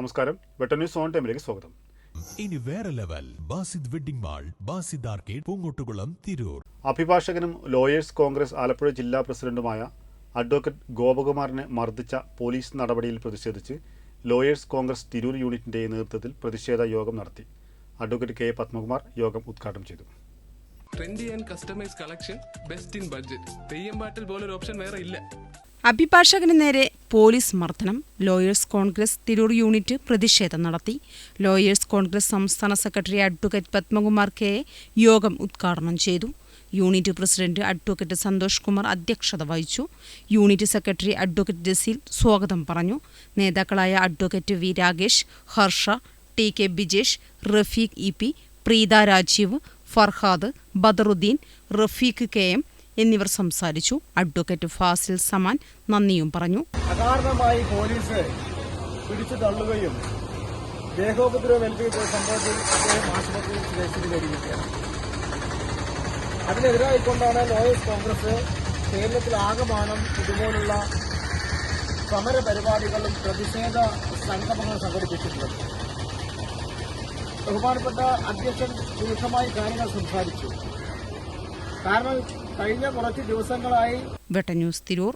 നമസ്കാരം. Butter news on ടൈമിലേക്ക് സ്വാഗതം. ഇനി വേറെ level. Basid wedding mall Basid arcade Poongottukulam Tirur. അഭിഭാഷകനും lawyers Congress Alappuzha ജില്ലാ പ്രസിഡന്റുമായ അഡ്വക്കേറ്റ് ഗോപകുമാറിനെ മർദ്ദിച്ച പോലീസ് നടപടിയിൽ പ്രതിഷേധിച്ച് ലോയേഴ്സ് കോൺഗ്രസ് തിരൂർ യൂണിറ്റിന്റെ നേതൃത്വത്തിൽ പ്രതിഷേധ യോഗം നടത്തി. Advocate K. പത്മകുമാർ യോഗം ഉദ്ഘാടനം ചെയ്തു. Trendy and customise collection best in budget Theyyam പാട്ടിൽ പോലൊരു ഓപ്ഷൻ വേറെ ഇല്ല. അഭിഭാഷകന് നേരെ പോലീസ് മർദ്ദനം ലോയേഴ്സ് കോൺഗ്രസ് തിരൂർ യൂണിറ്റ് പ്രതിഷേധം നടത്തി. ലോയേഴ്സ് കോൺഗ്രസ് സംസ്ഥാന സെക്രട്ടറി അഡ്വക്കേറ്റ് പത്മകുമാർ കെ. യോഗം ഉദ്ഘാടനം ചെയ്തു. Unit president advocate Santhosh Kumar അധ്യക്ഷത വഹിച്ചു. യൂണിറ്റ് സെക്രട്ടറി അഡ്വക്കേറ്റ് ജസീൽ സ്വാഗതം പറഞ്ഞു. നേതാക്കളായ advocate V. Rakesh Harsha T. K. Bijesh Rafeeq E. P Preetha Rajeev Farhad Badaruddin Rafeeq K. M എന്നിവർ സംസാരിച്ചു. അഡ്വക്കേറ്റ് ഫാസിൽ സമാൻ നന്ദിയും പറഞ്ഞു. അകാരണമായി പോലീസ് പിടിച്ചു തള്ളുകയും ദേഹോപദ്രവം ഏൽപ്പിക്കുന്ന സംഭവത്തിൽ അദ്ദേഹം ആശുപത്രിയിൽ ചികിത്സിക്കുകയാണ് അതിനെതിരായിക്കൊണ്ടാണ് ലോയേഴ്സ് കോൺഗ്രസ് കേരളത്തിലാകമാനം ഇതുപോലുള്ള സമര പരിപാടികളും പ്രതിഷേധ സംഗമങ്ങളും സംഘടിപ്പിച്ചിട്ടുള്ളത്. ബഹുമാനപ്പെട്ട അധ്യക്ഷൻ ദീർഘമായി കാര്യങ്ങൾ സംസാരിച്ചു. കാരണം കഴിഞ്ഞ കുറച്ച് ദിവസങ്ങളായി വെട്ട ന്യൂസ് തിരൂർ